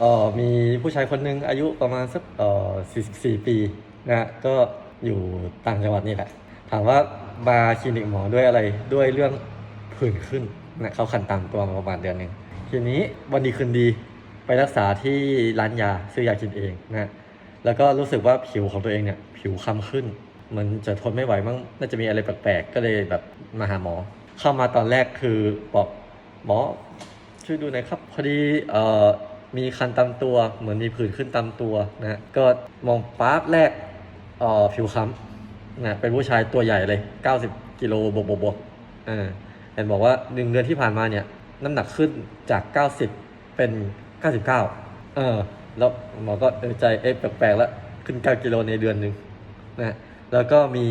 เอ่อมีผู้ชายคนหนึ่งอายุประมาณสักเอ่อ44 ปีนะก็อยู่ต่างจังหวัดนี่แหละ ถามว่ามาคลินิกหมอด้วยอะไรด้วยเรื่องผื่นขึ้นนะเขาคันตามตัวมาประมาณเดือนหนึ่งทีนี้วันดีคืนดีไปรักษาที่ร้านยาซื้อยากินเองนะแล้วก็รู้สึกว่าผิวของตัวเองเนี่ยผิวคล้ำขึ้น มันจะทนไม่ไหวมั้งน่าจะมีอะไรแปลกๆ ก็เลยแบบมาหาหมอ เข้ามาตอนแรกคือบอกหมอช่วยดูหน่อยครับพอดีเอ่อ มีคันตามตัว เหมือนมีผื่นขึ้นตามตัวนะก็มองปั๊บแรกอ่อผิวคล้ำนะเป็นผู้ชายตัวใหญ่เลย 90 กิโลบวกบวกบวกเออเห็นบอกว่าหนึ่งเดือนที่ผ่านมาเนี่ย น้ำหนักขึ้นจาก 90 เป็น 99 เออ แล้วหมอก็เออใจเอ๊ะแปลกๆแล้ว ขึ้น 9 กิโลในเดือนหนึ่งนะแล้วก็มี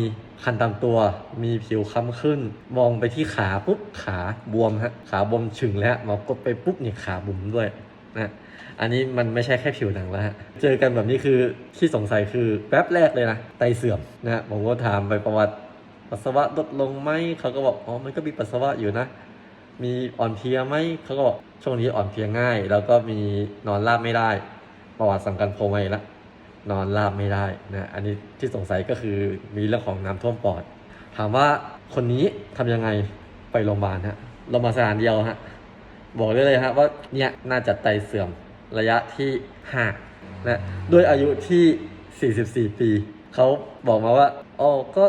คันตามตัว มีผิวค้ำขึ้น มองไปที่ขาปุ๊บขาบวมฮะ ขาบวมฉึงแล้วหมอกดไปปุ๊บเนี่ยขาบุ๋มด้วย นะอันนี้มันไม่ใช่แค่ผิวหนังแล้วฮะ เจอกันแบบนี้คือที่สงสัยคือแป๊บแรกเลยนะไตเสื่อมนะฮะผมก็ถามไปประวัติปัสสาวะลดลงไหมเขาก็บอกอ๋อมันก็มีปัสสาวะอยู่นะ มีอ่อนเพลียไหมเขาก็บอกช่วงนี้อ่อนเพลียง่าย แล้วก็มีนอนราบไม่ได้ ประวัติสำคัญโผล่มาอีกล้วนอนราบไม่ได้นะอันนี้ที่สงสัยก็คือมีเรื่องของน้ำท่วมปอด ถามว่าคนนี้ทำยังไงไปโรงพยาบาลฮะโรงพยาบาลสถานเดียวฮะ บอกได้เลยฮะว่าเนี่ยน่าจะไตเสื่อมระยะที่5นะด้วยอายุที่ 44 ปี เขาบอกมาว่าอ๋อก็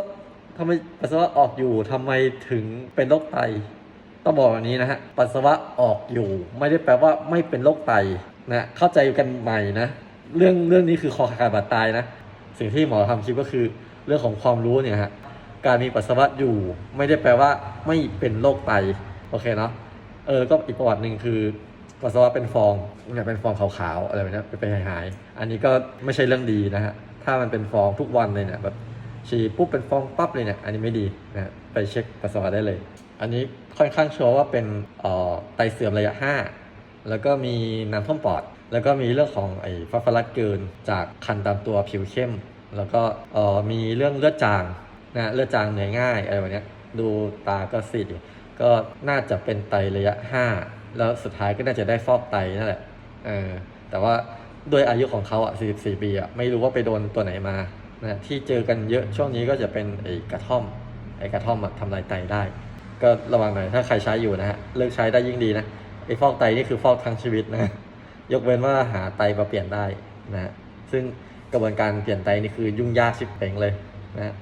ทำไมปัสสาวะออกอยู่ทำไมถึงเป็นโรคไตต้องบอกแบบนี้นะฮะปัสสาวะออกอยู่ ไม่ได้แปลว่าไม่เป็นโรคไตนะเข้าใจกันใหม่นะ เรื่องเรื่องนี้คือคอขาดบาดตายนะ สิ่งที่หมอทำคลิปก็คือเรื่องของความรู้เนี่ยฮะการมีปัสสาวะอยู่ ไม่ได้แปลว่าไม่เป็นโรคไตโอเคเนาะ เออก็อีกประวัติหนึ่งคือปัสสาวะเป็นฟองเนี่ยเป็นฟองขาวๆอะไรแบบนี้ยไปนหายๆอันนี้ก็ไม่ใช่เรื่องดีนะฮะถ้ามันเป็นฟองทุกวันเลยเนี่ยแบบฉี่ปุ๊บเป็นฟองปั๊บเลยเนี่ยอันนี้ไม่ดีนะฮะไปเช็คปัสสาวะได้เลย อันนี้ค่อนข้างชัวร์ว่าเป็นเอ่อไตเสื่อมระยะ 5 แล้วก็มีน้ำท่วมปอด แล้วก็มีเรื่องของไอ้ฟอสฟอรัสเกินจากคันตามตัวผิวเข้ม แล้วก็เอ่อมีเรื่องเลือดจางนะเลือดจางเหนื่อยง่ายอะไรแบบนี้ดูตาก็ซีดอยู่ ก็น่าจะเป็นไตระยะ 5 แล้วสุดท้ายก็น่าจะได้ฟอกไตนั่นแหละเออแต่ว่าด้วยอายุของเขาอะ 44 ปีอะ ไม่รู้ว่าไปโดนตัวไหนมานะที่เจอกันเยอะช่วงนี้ก็จะเป็นไอ้กระท่อม ไอ้กระท่อมอะทำลายไตได้ ก็ระวังหน่อยถ้าใครใช้อยู่นะฮะ เลิกใช้ได้ยิ่งดีนะ ไอ้ฟอกไตนี่คือฟอกทั้งชีวิตนะ ยกเว้นว่าหาไตมาเปลี่ยนได้นะ ซึ่งกระบวนการเปลี่ยนไตนี่คือยุ่งยากชิบเป่งเลยนะ